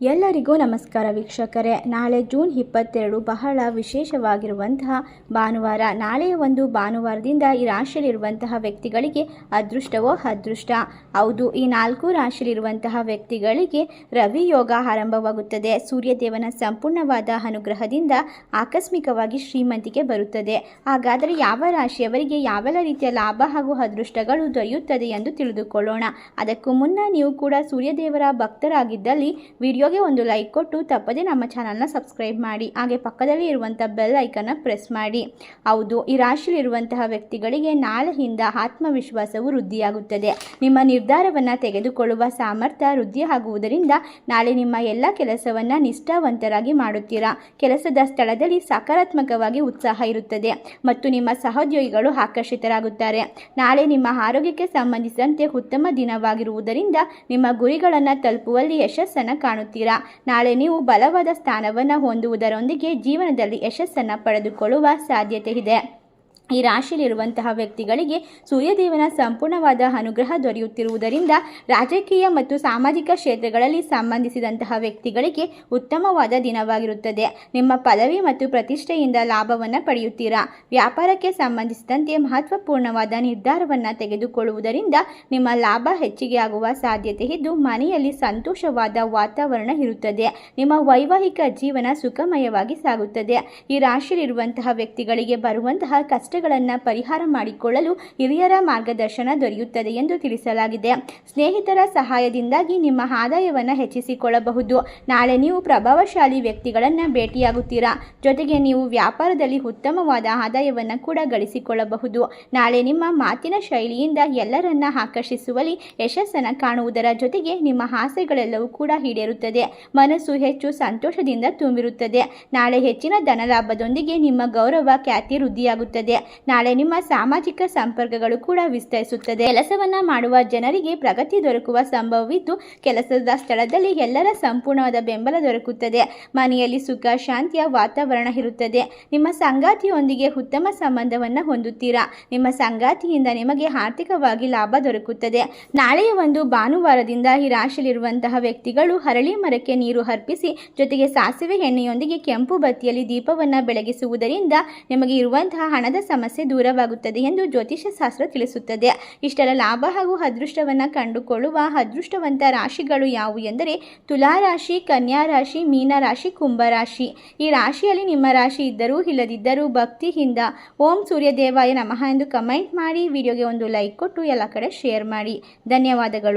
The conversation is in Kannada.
ಎಲ್ಲರಿಗೂ ನಮಸ್ಕಾರ ವೀಕ್ಷಕರೇ. ನಾಳೆ ಜೂನ್ ಇಪ್ಪತ್ತೆರಡು ಬಹಳ ವಿಶೇಷವಾಗಿರುವಂತಹ ಭಾನುವಾರ. ನಾಳೆಯ ಒಂದು ಭಾನುವಾರದಿಂದ ಈ ರಾಶಿಯಲ್ಲಿರುವಂತಹ ವ್ಯಕ್ತಿಗಳಿಗೆ ಅದೃಷ್ಟವೋ ಅದೃಷ್ಟ. ಹೌದು, ಈ ನಾಲ್ಕು ರಾಶಿಯಲ್ಲಿರುವಂತಹ ವ್ಯಕ್ತಿಗಳಿಗೆ ರವಿ ಯೋಗ ಆರಂಭವಾಗುತ್ತದೆ. ಸೂರ್ಯದೇವನ ಸಂಪೂರ್ಣವಾದ ಅನುಗ್ರಹದಿಂದ ಆಕಸ್ಮಿಕವಾಗಿ ಶ್ರೀಮಂತಿಕೆ ಬರುತ್ತದೆ. ಹಾಗಾದರೆ ಯಾವ ರಾಶಿಯವರಿಗೆ ಯಾವೆಲ್ಲ ರೀತಿಯ ಲಾಭ ಹಾಗೂ ಅದೃಷ್ಟಗಳು ದೊರೆಯುತ್ತದೆ ಎಂದು ತಿಳಿದುಕೊಳ್ಳೋಣ. ಅದಕ್ಕೂ ಮುನ್ನ ನೀವು ಕೂಡ ಸೂರ್ಯದೇವರ ಭಕ್ತರಾಗಿದ್ದಲ್ಲಿ ವಿಡಿಯೋಗೆ ಒಂದು ಲೈಕ್ ಕೊಟ್ಟು ತಪ್ಪದೆ ನಮ್ಮ ಚಾನಲ್ನ ಸಬ್ಸ್ಕ್ರೈಬ್ ಮಾಡಿ, ಹಾಗೆ ಪಕ್ಕದಲ್ಲಿ ಇರುವಂಥ ಬೆಲ್ ಐಕನ್ನ ಪ್ರೆಸ್ ಮಾಡಿ. ಹೌದು, ಈ ರಾಶಿಯಲ್ಲಿರುವಂತಹ ವ್ಯಕ್ತಿಗಳಿಗೆ ನಾಳೆಯಿಂದ ಆತ್ಮವಿಶ್ವಾಸವು ವೃದ್ಧಿಯಾಗುತ್ತದೆ. ನಿಮ್ಮ ನಿರ್ಧಾರವನ್ನು ತೆಗೆದುಕೊಳ್ಳುವ ಸಾಮರ್ಥ್ಯ ವೃದ್ಧಿಯಾಗುವುದರಿಂದ ನಾಳೆ ನಿಮ್ಮ ಎಲ್ಲ ಕೆಲಸವನ್ನು ನಿಷ್ಠಾವಂತರಾಗಿ ಮಾಡುತ್ತೀರಾ? ಕೆಲಸದ ಸ್ಥಳದಲ್ಲಿ ಸಕಾರಾತ್ಮಕವಾಗಿ ಉತ್ಸಾಹ ಇರುತ್ತದೆ ಮತ್ತು ನಿಮ್ಮ ಸಹೋದ್ಯೋಗಿಗಳು ಆಕರ್ಷಿತರಾಗುತ್ತಾರೆ. ನಾಳೆ ನಿಮ್ಮ ಆರೋಗ್ಯಕ್ಕೆ ಸಂಬಂಧಿಸಿದಂತೆ ಉತ್ತಮ ದಿನವಾಗಿರುವುದರಿಂದ ನಿಮ್ಮ ಗುರಿಗಳನ್ನು ತಲುಪುವಲ್ಲಿ ಯಶಸ್ಸನ್ನು ಕಾಣುತ್ತೀರಾ? ನಾಳೆ ನೀವು ಬಲವಾದ ಸ್ಥಾನವನ್ನು ಹೊಂದುವುದರೊಂದಿಗೆ ಜೀವನದಲ್ಲಿ ಯಶಸ್ಸನ್ನು ಪಡೆದುಕೊಳ್ಳುವ ಸಾಧ್ಯತೆ ಇದೆ ಈ ರಾಶಿಯಲ್ಲಿರುವಂತಹ ವ್ಯಕ್ತಿಗಳಿಗೆ ಸೂರ್ಯದೇವನ ಸಂಪೂರ್ಣವಾದ ಅನುಗ್ರಹ ದೊರೆಯುತ್ತಿರುವುದರಿಂದ ರಾಜಕೀಯ ಮತ್ತು ಸಾಮಾಜಿಕ ಕ್ಷೇತ್ರಗಳಲ್ಲಿ ಸಂಬಂಧಿಸಿದಂತಹ ವ್ಯಕ್ತಿಗಳಿಗೆ ಉತ್ತಮವಾದ ದಿನವಾಗಿರುತ್ತದೆ. ನಿಮ್ಮ ಪದವಿ ಮತ್ತು ಪ್ರತಿಷ್ಠೆಯಿಂದ ಲಾಭವನ್ನು ಪಡೆಯುತ್ತೀರಾ? ವ್ಯಾಪಾರಕ್ಕೆ ಸಂಬಂಧಿಸಿದಂತೆ ಮಹತ್ವಪೂರ್ಣವಾದ ನಿರ್ಧಾರವನ್ನು ತೆಗೆದುಕೊಳ್ಳುವುದರಿಂದ ನಿಮ್ಮ ಲಾಭ ಹೆಚ್ಚಿಗೆ ಆಗುವ ಸಾಧ್ಯತೆ ಇದ್ದು, ಮನೆಯಲ್ಲಿ ಸಂತೋಷವಾದ ವಾತಾವರಣ ಇರುತ್ತದೆ. ನಿಮ್ಮ ವೈವಾಹಿಕ ಜೀವನ ಸುಖಮಯವಾಗಿ ಸಾಗುತ್ತದೆ. ಈ ರಾಶಿಯಲ್ಲಿರುವಂತಹ ವ್ಯಕ್ತಿಗಳಿಗೆ ಬರುವಂತಹ ಕಷ್ಟಗಳನ್ನು ಪರಿಹಾರ ಮಾಡಿಕೊಳ್ಳಲು ಹಿರಿಯರ ಮಾರ್ಗದರ್ಶನ ದೊರೆಯುತ್ತದೆ ಎಂದು ತಿಳಿಸಲಾಗಿದೆ. ಸ್ನೇಹಿತರ ಸಹಾಯದಿಂದಾಗಿ ನಿಮ್ಮ ಆದಾಯವನ್ನು ಹೆಚ್ಚಿಸಿಕೊಳ್ಳಬಹುದು. ನಾಳೆ ನೀವು ಪ್ರಭಾವಶಾಲಿ ವ್ಯಕ್ತಿಗಳನ್ನು ಭೇಟಿಯಾಗುತ್ತೀರಾ? ಜೊತೆಗೆ ನೀವು ವ್ಯಾಪಾರದಲ್ಲಿ ಉತ್ತಮವಾದ ಆದಾಯವನ್ನು ಕೂಡ ಗಳಿಸಿಕೊಳ್ಳಬಹುದು. ನಾಳೆ ನಿಮ್ಮ ಮಾತಿನ ಶೈಲಿಯಿಂದ ಎಲ್ಲರನ್ನ ಆಕರ್ಷಿಸುವಲ್ಲಿ ಯಶಸ್ಸನ್ನು ಕಾಣುವುದರ ಜೊತೆಗೆ ನಿಮ್ಮ ಆಸೆಗಳೆಲ್ಲವೂ ಕೂಡ ಈಡೇರುತ್ತದೆ. ಮನಸ್ಸು ಹೆಚ್ಚು ಸಂತೋಷದಿಂದ ತುಂಬಿರುತ್ತದೆ. ನಾಳೆ ಹೆಚ್ಚಿನ ಧನಲಾಭದೊಂದಿಗೆ ನಿಮ್ಮ ಗೌರವ, ಖ್ಯಾತಿ ವೃದ್ಧಿಯಾಗುತ್ತದೆ. ನಾಳೆ ನಿಮ್ಮ ಸಾಮಾಜಿಕ ಸಂಪರ್ಕಗಳು ಕೂಡ ವಿಸ್ತರಿಸುತ್ತದೆ. ಕೆಲಸವನ್ನ ಮಾಡುವ ಜನರಿಗೆ ಪ್ರಗತಿ ದೊರಕುವ ಸಂಭವವಿದ್ದು, ಕೆಲಸದ ಸ್ಥಳದಲ್ಲಿ ಎಲ್ಲರ ಸಂಪೂರ್ಣವಾದ ಬೆಂಬಲ ದೊರಕುತ್ತದೆ. ಮನೆಯಲ್ಲಿ ಸುಖ, ಶಾಂತಿಯ ವಾತಾವರಣ ಇರುತ್ತದೆ. ನಿಮ್ಮ ಸಂಗಾತಿಯೊಂದಿಗೆ ಉತ್ತಮ ಸಂಬಂಧವನ್ನು ಹೊಂದುತ್ತೀರಾ? ನಿಮ್ಮ ಸಂಗಾತಿಯಿಂದ ನಿಮಗೆ ಆರ್ಥಿಕವಾಗಿ ಲಾಭ ದೊರಕುತ್ತದೆ. ನಾಳೆಯ ಒಂದು ಭಾನುವಾರದಿಂದ ಈ ರಾಶಿಯಲ್ಲಿರುವಂತಹ ವ್ಯಕ್ತಿಗಳು ಹರಳಿ ಮರಕ್ಕೆ ನೀರು ಅರ್ಪಿಸಿ, ಜೊತೆಗೆ ಸಾಸಿವೆ ಎಣ್ಣೆಯೊಂದಿಗೆ ಕೆಂಪು ಬತ್ತಿಯಲ್ಲಿ ದೀಪವನ್ನು ಬೆಳಗಿಸುವುದರಿಂದ ನಿಮಗೆ ಇರುವಂತಹ ಹಣದ ಸಮಸ್ಯೆ ದೂರವಾಗುತ್ತದೆ ಎಂದು ಜ್ಯೋತಿಷ್ಯ ಶಾಸ್ತ್ರ ತಿಳಿಸುತ್ತದೆ. ಇಷ್ಟರ ಲಾಭ ಹಾಗೂ ಅದೃಷ್ಟವನ್ನು ಕಂಡುಕೊಳ್ಳುವ ಅದೃಷ್ಟವಂತ ರಾಶಿಗಳು ಯಾವುವು ಎಂದರೆ ತುಲಾ ರಾಶಿ, ಕನ್ಯಾ ರಾಶಿ, ಮೀನ ರಾಶಿ, ಕುಂಭ ರಾಶಿ. ಈ ರಾಶಿಯಲ್ಲಿ ನಿಮ್ಮ ರಾಶಿ ಇದ್ದರೂ ಇಲ್ಲದಿದ್ದರೂ ಭಕ್ತಿಯಿಂದ ಓಂ ಸೂರ್ಯದೇವಾಯ ನಮಃ ಎಂದು ಕಮೆಂಟ್ ಮಾಡಿ, ವಿಡಿಯೋಗೆ ಒಂದು ಲೈಕ್ ಕೊಟ್ಟು ಎಲ್ಲ ಕಡೆ ಶೇರ್ ಮಾಡಿ. ಧನ್ಯವಾದಗಳು.